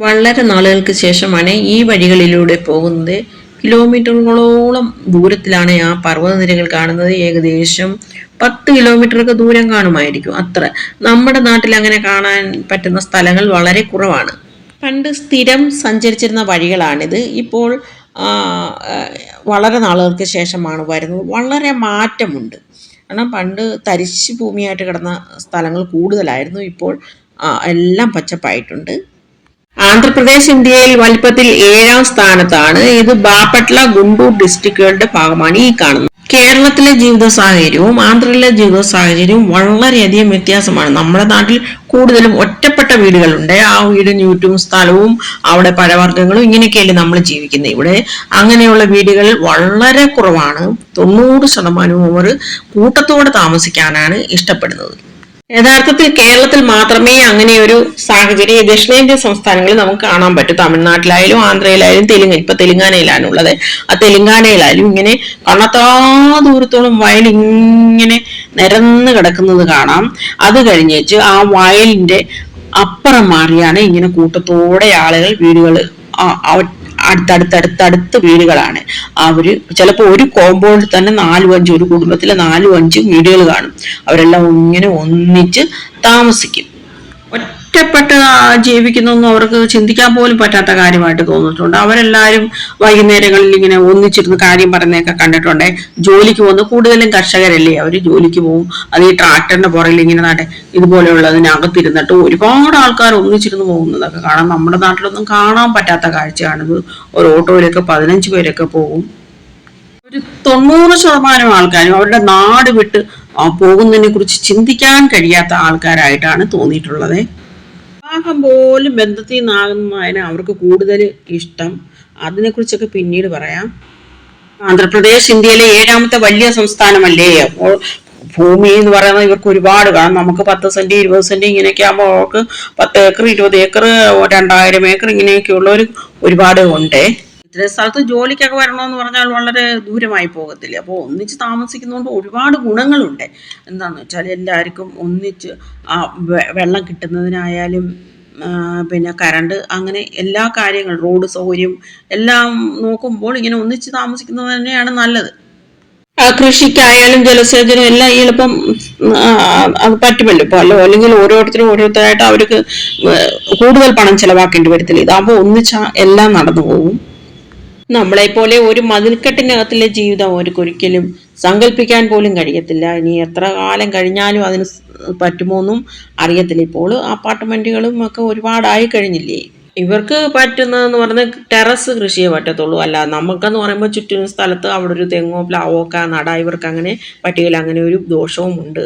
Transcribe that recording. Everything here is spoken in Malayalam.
വളരെ നാളുകൾക്ക് ശേഷമാണ് ഈ വഴികളിലൂടെ പോകുന്നത്. കിലോമീറ്ററുകളോളം ദൂരത്തിലാണ് ആ പർവതനിരകൾ കാണുന്നത്. ഏകദേശം പത്ത് കിലോമീറ്ററൊക്കെ ദൂരം കാണുമായിരിക്കും അത്ര. നമ്മുടെ നാട്ടിൽ അങ്ങനെ കാണാൻ പറ്റുന്ന സ്ഥലങ്ങൾ വളരെ കുറവാണ്. പണ്ട് സ്ഥിരം സഞ്ചരിച്ചിരുന്ന വഴികളാണിത്. ഇപ്പോൾ വളരെ നാളുകൾക്ക് ശേഷമാണ് വരുന്നത്. വളരെ മാറ്റമുണ്ട്. കാരണം പണ്ട് തരിശ് ഭൂമിയായിട്ട് കിടന്ന സ്ഥലങ്ങൾ കൂടുതലായിരുന്നു. ഇപ്പോൾ എല്ലാം പച്ചപ്പായിട്ടുണ്ട്. ആന്ധ്രാപ്രദേശ് ഇന്ത്യയിൽ വലിപ്പത്തിൽ ഏഴാം സ്ഥാനത്താണ്. ഇത് ബാപ്പട്ല ഗുണ്ടൂർ ഡിസ്ട്രിക്റ്റുകളുടെ ഭാഗമാണ് ഈ കാണുന്നത്. കേരളത്തിലെ ജീവിത സാഹചര്യവും ആന്ധ്രയിലെ ജീവിത സാഹചര്യവും വളരെയധികം വ്യത്യാസമാണ്. നമ്മുടെ നാട്ടിൽ കൂടുതലും ഒറ്റപ്പെട്ട വീടുകളുണ്ട്. ആ വീടിന് ചുറ്റും സ്ഥലവും അവിടെ പഴവർഗങ്ങളും ഇങ്ങനെയൊക്കെയല്ലേ നമ്മൾ ജീവിക്കുന്നത്. ഇവിടെ അങ്ങനെയുള്ള വീടുകൾ വളരെ കുറവാണ്. തൊണ്ണൂറ് ശതമാനവും അവർ കൂട്ടത്തോടെ താമസിക്കാനാണ് ഇഷ്ടപ്പെടുന്നത്. യഥാർത്ഥത്തിൽ കേരളത്തിൽ മാത്രമേ അങ്ങനെ ഒരു സാഹചര്യം ദക്ഷിണേന്ത്യൻ സംസ്ഥാനങ്ങളിൽ നമുക്ക് കാണാൻ പറ്റും. തമിഴ്നാട്ടിലായാലും ആന്ധ്രയിലായാലും തെലുങ്ക് ഇപ്പൊ തെലുങ്കാനയിലാണ് ഉള്ളത്. ആ തെലുങ്കാനയിലായാലും ഇങ്ങനെ കണ്ണത്താ ദൂരത്തോളം വയൽ ഇങ്ങനെ നിരന്ന് കിടക്കുന്നത് കാണാം. അത് കഴിഞ്ഞേച്ച് ആ വയലിന്റെ അപ്പുറം മാറിയാണ് ഇങ്ങനെ കൂട്ടത്തോടെ ആളുകൾ വീടുകൾ അടുത്തടുത്തടുത്തടുത്ത് വീടുകളാണ്. അവർ ചിലപ്പോൾ ഒരു കോമ്പൗണ്ടിൽ തന്നെ നാലും അഞ്ചും ഒരു കുടുംബത്തിലെ നാലും അഞ്ചും വീടുകൾ കാണും. അവരെല്ലാം ഇങ്ങനെ ഒന്നിച്ച് താമസിക്കും. ഒറ്റപ്പെട്ട് ജീവിക്കുന്നൊന്നും അവർക്ക് ചിന്തിക്കാൻ പോലും പറ്റാത്ത കാര്യമായിട്ട് തോന്നിയിട്ടുണ്ട്. അവരെല്ലാവരും വൈകുന്നേരങ്ങളിൽ ഇങ്ങനെ ഒന്നിച്ചിരുന്ന് കാര്യം പറയുന്നതൊക്കെ കണ്ടിട്ടുണ്ട്. ജോലിക്ക് പോകുന്നത് കൂടുതലും കർഷകരല്ലേ? അവർ ജോലിക്ക് പോകും. അത് ഈ ട്രാക്ടറിന്റെ പുറകിൽ ഇങ്ങനെ നട ഇതുപോലെയുള്ളതിനകത്തിരുന്നിട്ട് ഒരുപാട് ആൾക്കാർ ഒന്നിച്ചിരുന്ന് പോകുന്നതൊക്കെ കാണാം. നമ്മുടെ നാട്ടിലൊന്നും കാണാൻ പറ്റാത്ത കാഴ്ചയാണിത്. ഒരു ഓട്ടോയിലൊക്കെ പതിനഞ്ച് പേരൊക്കെ പോകും. ഒരു തൊണ്ണൂറ് ശതമാനം ആൾക്കാരും അവരുടെ നാട് വിട്ട് പോകുന്നതിനെ കുറിച്ച് ചിന്തിക്കാൻ കഴിയാത്ത ആൾക്കാരായിട്ടാണ് തോന്നിയിട്ടുള്ളത്. വിവാഹം പോലും ബന്ധത്തിൽ നിന്നാകുന്നതിന് അവർക്ക് കൂടുതൽ ഇഷ്ടം. അതിനെക്കുറിച്ചൊക്കെ പിന്നീട് പറയാം. ആന്ധ്രാപ്രദേശ് ഇന്ത്യയിലെ ഏഴാമത്തെ വലിയ സംസ്ഥാനമല്ലേ? അപ്പോൾ ഭൂമി എന്ന് പറയുന്നത് ഇവർക്ക് ഒരുപാട്. കാണും നമുക്ക് പത്ത് സെന്റ് ഇരുപത് സെന്റ് ഇങ്ങനെയൊക്കെ ആകുമ്പോൾ അവർക്ക് പത്ത് ഏക്കർ ഇരുപത് ഏക്കർ രണ്ടായിരം ഏക്കർ ഇങ്ങനെയൊക്കെ ഉള്ളവർ ഒരുപാട് ഉണ്ട്. ഇത്ര സ്ഥലത്ത് ജോലിക്കൊക്കെ വരണമെന്ന് പറഞ്ഞാൽ വളരെ ദൂരമായി പോകത്തില്ല. അപ്പോൾ ഒന്നിച്ച് താമസിക്കുന്നതുകൊണ്ട് ഒരുപാട് ഗുണങ്ങളുണ്ട്. എന്താണെന്ന് വെച്ചാൽ എല്ലാവർക്കും ഒന്നിച്ച് വെള്ളം കിട്ടുന്നതിനായാലും പിന്നെ കറണ്ട് അങ്ങനെ എല്ലാ കാര്യങ്ങളും റോഡ് സൗകര്യം എല്ലാം നോക്കുമ്പോൾ ഇങ്ങനെ ഒന്നിച്ച് താമസിക്കുന്നത് തന്നെയാണ് നല്ലത്. കൃഷിക്കായാലും ജലസേചനം എല്ലാം എളുപ്പം അത് പറ്റുമല്ലോ. ഇപ്പോൾ അല്ലോ അല്ലെങ്കിൽ ഓരോരുത്തരും ഓരോരുത്തരായിട്ട് അവർക്ക് കൂടുതൽ പണം ചിലവാക്കേണ്ടി വരത്തില്ല. ഇതാകുമ്പോൾ ഒന്നിച്ചാ എല്ലാം നടന്നു പോകും. നമ്മളെ പോലെ ഒരു മതിൽക്കെട്ടിനകത്തിലെ ജീവിതം അവർക്കൊരിക്കലും സങ്കല്പിക്കാൻ പോലും കഴിയത്തില്ല. ഇനി എത്ര കാലം കഴിഞ്ഞാലും അതിന് പറ്റുമോന്നും അറിയത്തില്ല. ഇപ്പോൾ അപ്പാർട്ട്മെന്റുകളും ഒക്കെ ഒരുപാടായി കഴിഞ്ഞില്ലേ? ഇവർക്ക് പറ്റുന്നതെന്ന് പറഞ്ഞാൽ ടെറസ് കൃഷിയെ പറ്റത്തുള്ളൂ. അല്ല നമുക്കെന്ന് പറയുമ്പോൾ ചുറ്റിനും സ്ഥലത്ത് അവിടെ ഒരു തെങ്ങോ പ്ലാവോ ഒക്കെ നടാ ഇവർക്ക് അങ്ങനെ പറ്റുകയില്ല അങ്ങനെ ഒരു ദോഷവും ഉണ്ട്.